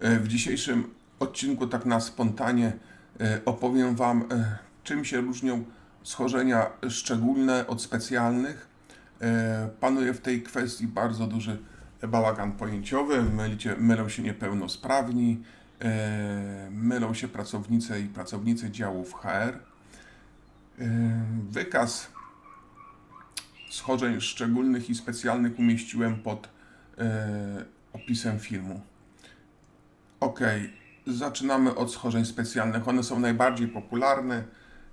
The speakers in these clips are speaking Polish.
E, W dzisiejszym odcinku, tak na spontanie, e, opowiem Wam, e, czym się różnią schorzenia szczególne od specjalnych. Panuje w tej kwestii bardzo duży bałagan pojęciowy, mylicie, mylą się niepełnosprawni, mylą się pracownice i pracownicy działów HR. Wykaz schorzeń szczególnych i specjalnych umieściłem pod opisem filmu. Ok, zaczynamy od schorzeń specjalnych. One są najbardziej popularne.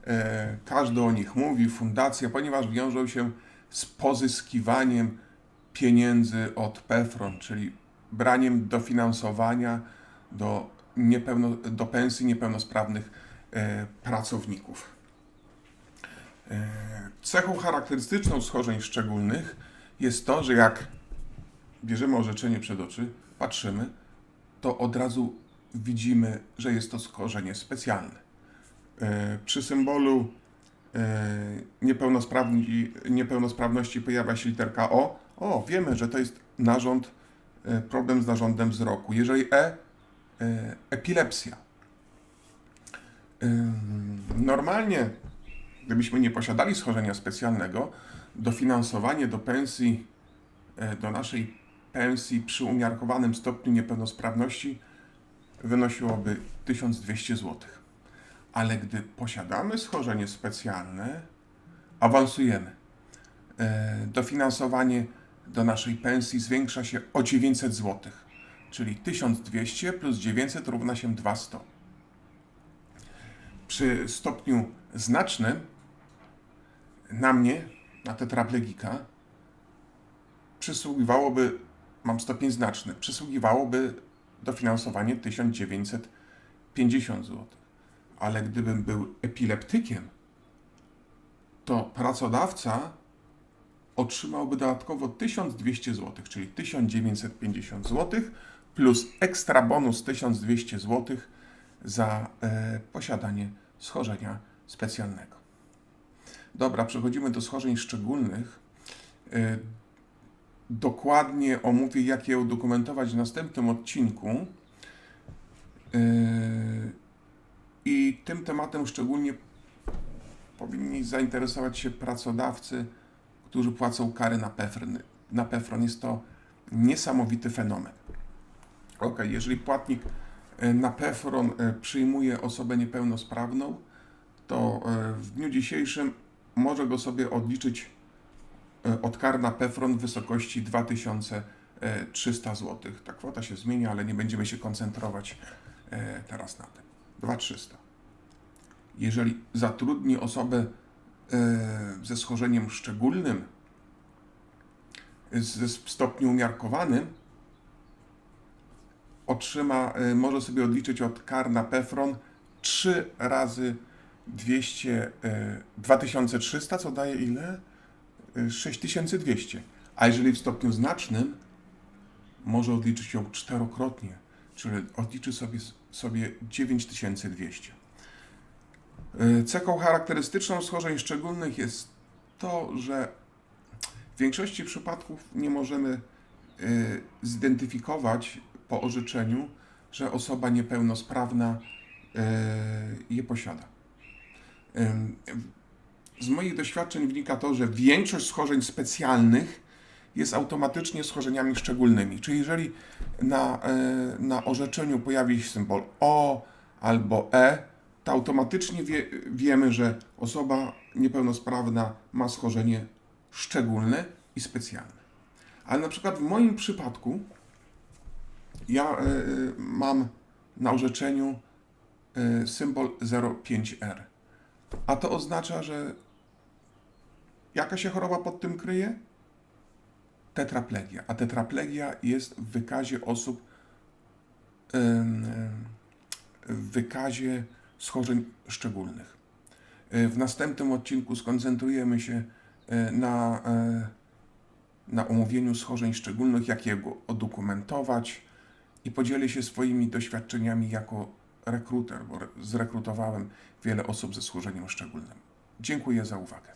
E, każdy o nich mówi, fundacja, ponieważ wiążą się z pozyskiwaniem pieniędzy od PEFRON, czyli braniem dofinansowania do, niepełno, do pensji niepełnosprawnych e, pracowników. E, Cechą charakterystyczną schorzeń szczególnych jest to, że jak bierzemy orzeczenie przed oczy, patrzymy, to od razu widzimy, że jest to schorzenie specjalne. E, Przy symbolu e, niepełnosprawności pojawia się literka O. O, wiemy, że to jest narząd, e, problem z narządem wzroku. Jeżeli E, epilepsja. Normalnie, gdybyśmy nie posiadali schorzenia specjalnego, dofinansowanie do pensji, do naszej pensji przy umiarkowanym stopniu niepełnosprawności wynosiłoby 1200 zł. Ale gdy posiadamy schorzenie specjalne, awansujemy. E, Dofinansowanie do naszej pensji zwiększa się o 900 zł, czyli 1200 plus 900 równa się 200. Przy stopniu znacznym na mnie, na tetraplegika, przysługiwałoby, mam stopień znaczny, przysługiwałoby dofinansowanie 1950 zł. Ale gdybym był epileptykiem, to pracodawca otrzymałby dodatkowo 1200 zł, czyli 1950 zł, plus ekstra bonus 1200 zł za e, posiadanie schorzenia specjalnego. Dobra, przechodzimy do schorzeń szczególnych. E, dokładnie omówię, jak je udokumentować w następnym odcinku. Yy, I tym tematem szczególnie powinni zainteresować się pracodawcy, którzy płacą kary na PEFRON. Na PEFRON jest to niesamowity fenomen. Ok, jeżeli płatnik e, na PEFRON e, przyjmuje osobę niepełnosprawną, to w dniu dzisiejszym może go sobie odliczyć od kar na PEFRON w wysokości 2300 zł. Ta kwota się zmienia, ale nie będziemy się koncentrować e, teraz na tym. 2300. Jeżeli zatrudni osobę e, ze schorzeniem szczególnym, ze stopniu umiarkowanym, otrzyma, e, może sobie odliczyć od kar na PEFRON 3 razy 200, e, 2300, co daje ile? 6200. A jeżeli w stopniu znacznym, może odliczyć ją czterokrotnie, czyli odliczy sobie, sobie 9200. Y, Cechą charakterystyczną schorzeń szczególnych jest to, że w większości przypadków nie możemy y, zidentyfikować po orzeczeniu, że osoba niepełnosprawna y, je posiada. Z moich doświadczeń wynika to, że większość schorzeń specjalnych jest automatycznie schorzeniami szczególnymi. Czyli jeżeli na, e, na orzeczeniu pojawi się symbol O albo E, to automatycznie wie, wiemy, że osoba niepełnosprawna ma schorzenie szczególne i specjalne. Ale na przykład w moim przypadku ja e, mam na orzeczeniu e, symbol 05R. A to oznacza, że Jaka się choroba pod tym kryje? Tetraplegia. A tetraplegia jest w wykazie osób, w wykazie schorzeń szczególnych. E, W następnym odcinku skoncentrujemy się e, na, e, na omówieniu schorzeń szczególnych, jak je udokumentować i podzielę się swoimi doświadczeniami jako rekruter, bo re- zrekrutowałem wiele osób ze schorzeniem szczególnym. Dziękuję za uwagę.